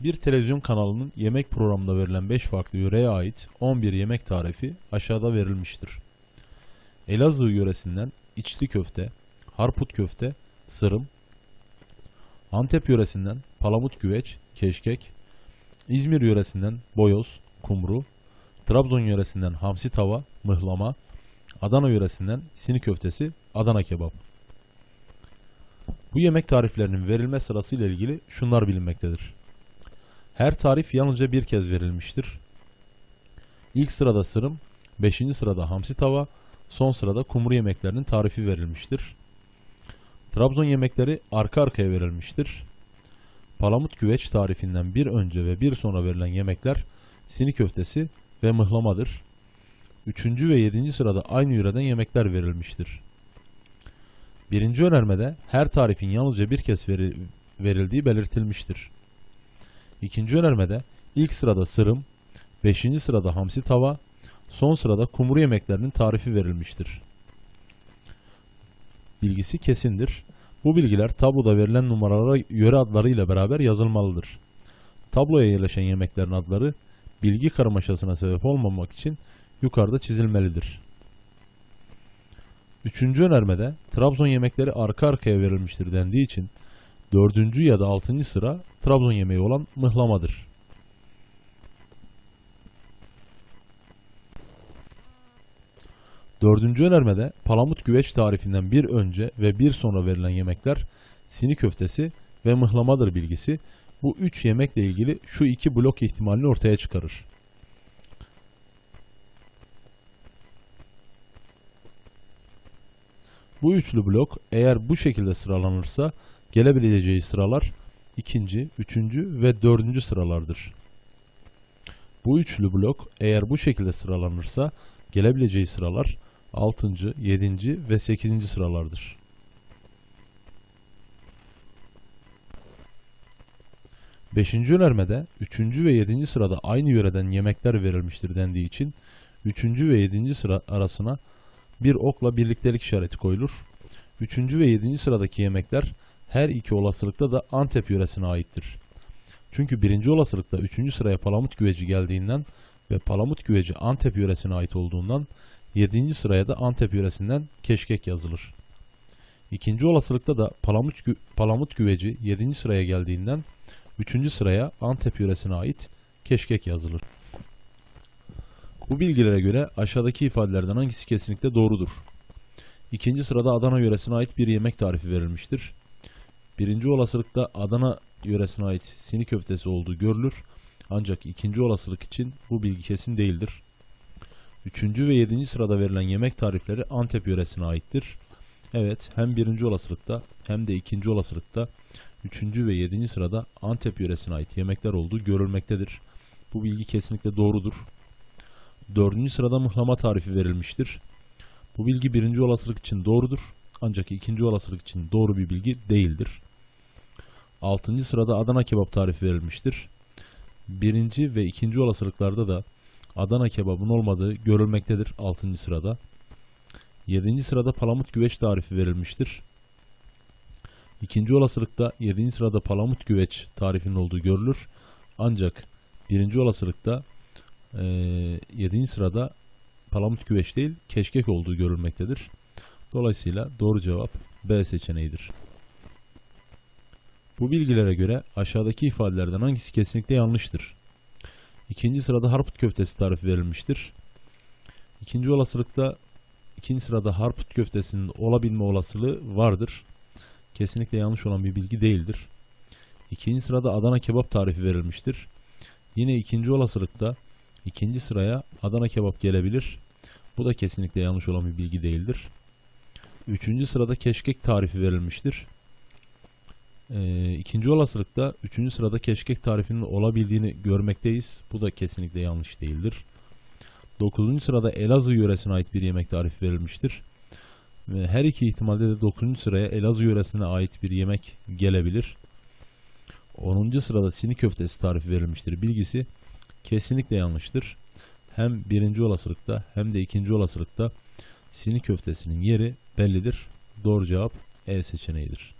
Bir televizyon kanalının yemek programında verilen 5 farklı yöreye ait 11 yemek tarifi aşağıda verilmiştir. Elazığ yöresinden içli köfte, harput köfte, sırım, Antep yöresinden palamut güveç, keşkek, İzmir yöresinden boyoz, kumru, Trabzon yöresinden hamsi tava, mıhlama, Adana yöresinden sini köftesi, Adana kebap. Bu yemek tariflerinin verilme sırası ile ilgili şunlar bilinmektedir. Her tarif yalnızca bir kez verilmiştir. İlk sırada sırım, 5. sırada hamsi tava, son sırada kumru yemeklerinin tarifi verilmiştir. Trabzon yemekleri arka arkaya verilmiştir. Palamut güveç tarifinden bir önce ve bir sonra verilen yemekler sini köftesi ve mıhlamadır. Üçüncü ve yedinci sırada aynı yöreden yemekler verilmiştir. Birinci önermede her tarifin yalnızca bir kez veri- verildiği belirtilmiştir. İkinci önermede ilk sırada sırım, beşinci sırada hamsi tava, son sırada kumru yemeklerinin tarifi verilmiştir. Bilgisi kesindir. Bu bilgiler tabloda verilen numaralara yöre adlarıyla beraber yazılmalıdır. Tabloya yerleşen yemeklerin adları bilgi karmaşasına sebep olmamak için yukarıda çizilmelidir. Üçüncü önermede Trabzon yemekleri arka arkaya verilmiştir dendiği için dördüncü ya da altıncı sıra Trabzon yemeği olan mıhlamadır. Dördüncü önermede palamut güveç tarifinden bir önce ve bir sonra verilen yemekler sini köftesi ve mıhlamadır bilgisi bu üç yemekle ilgili şu iki blok ihtimalini ortaya çıkarır. Bu üçlü blok eğer bu şekilde sıralanırsa gelebileceği sıralar ikinci, üçüncü ve dördüncü sıralardır. Bu üçlü blok eğer bu şekilde sıralanırsa gelebileceği sıralar 6. 7. ve 8. sıralardır. Beşinci önermede 3. ve 7. sırada aynı yöreden yemekler verilmiştir dendiği için 3. ve 7. sıra arasına bir okla birliktelik işareti koyulur. 3. ve 7. sıradaki yemekler her iki olasılıkta da Antep yöresine aittir. Çünkü birinci olasılıkta 3. sıraya palamut güveci geldiğinden ve palamut güveci Antep yöresine ait olduğundan 7. sıraya da Antep yöresinden keşkek yazılır. İkinci olasılıkta da palamut, gü- palamut güveci 7. sıraya geldiğinden 3. sıraya Antep yöresine ait keşkek yazılır. Bu bilgilere göre aşağıdaki ifadelerden hangisi kesinlikle doğrudur? İkinci sırada Adana yöresine ait bir yemek tarifi verilmiştir. Birinci olasılıkta Adana yöresine ait sini köftesi olduğu görülür. Ancak ikinci olasılık için bu bilgi kesin değildir. Üçüncü ve yedinci sırada verilen yemek tarifleri Antep yöresine aittir. Evet, hem birinci olasılıkta hem de ikinci olasılıkta üçüncü ve yedinci sırada Antep yöresine ait yemekler olduğu görülmektedir. Bu bilgi kesinlikle doğrudur. Dördüncü sırada mıhlama tarifi verilmiştir. Bu bilgi birinci olasılık için doğrudur. Ancak ikinci olasılık için doğru bir bilgi değildir. Altıncı sırada Adana kebap tarifi verilmiştir. Birinci ve ikinci olasılıklarda da Adana kebabın olmadığı görülmektedir 6. sırada. 7. sırada palamut güveç tarifi verilmiştir. İkinci olasılıkta 7. sırada palamut güveç tarifinin olduğu görülür. Ancak birinci olasılıkta 7. sırada palamut güveç değil keşkek olduğu görülmektedir. Dolayısıyla doğru cevap B seçeneğidir. Bu bilgilere göre aşağıdaki ifadelerden hangisi kesinlikle yanlıştır? İkinci sırada harput köftesi tarifi verilmiştir. İkinci olasılıkta ikinci sırada harput köftesinin olabilme olasılığı vardır. Kesinlikle yanlış olan bir bilgi değildir. İkinci sırada Adana kebap tarifi verilmiştir. Yine ikinci olasılıkta ikinci sıraya Adana kebap gelebilir. Bu da kesinlikle yanlış olan bir bilgi değildir. Üçüncü sırada keşkek tarifi verilmiştir. Ee, ikinci olasılıkta üçüncü sırada keşkek tarifinin olabildiğini görmekteyiz. Bu da kesinlikle yanlış değildir. Dokuzuncu sırada Elazığ yöresine ait bir yemek tarifi verilmiştir. Ve her iki ihtimalde de dokuzuncu sıraya Elazığ yöresine ait bir yemek gelebilir. Onuncu sırada sini köftesi tarifi verilmiştir. Bilgisi kesinlikle yanlıştır. Hem birinci olasılıkta hem de ikinci olasılıkta sini köftesinin yeri bellidir. Doğru cevap E seçeneğidir.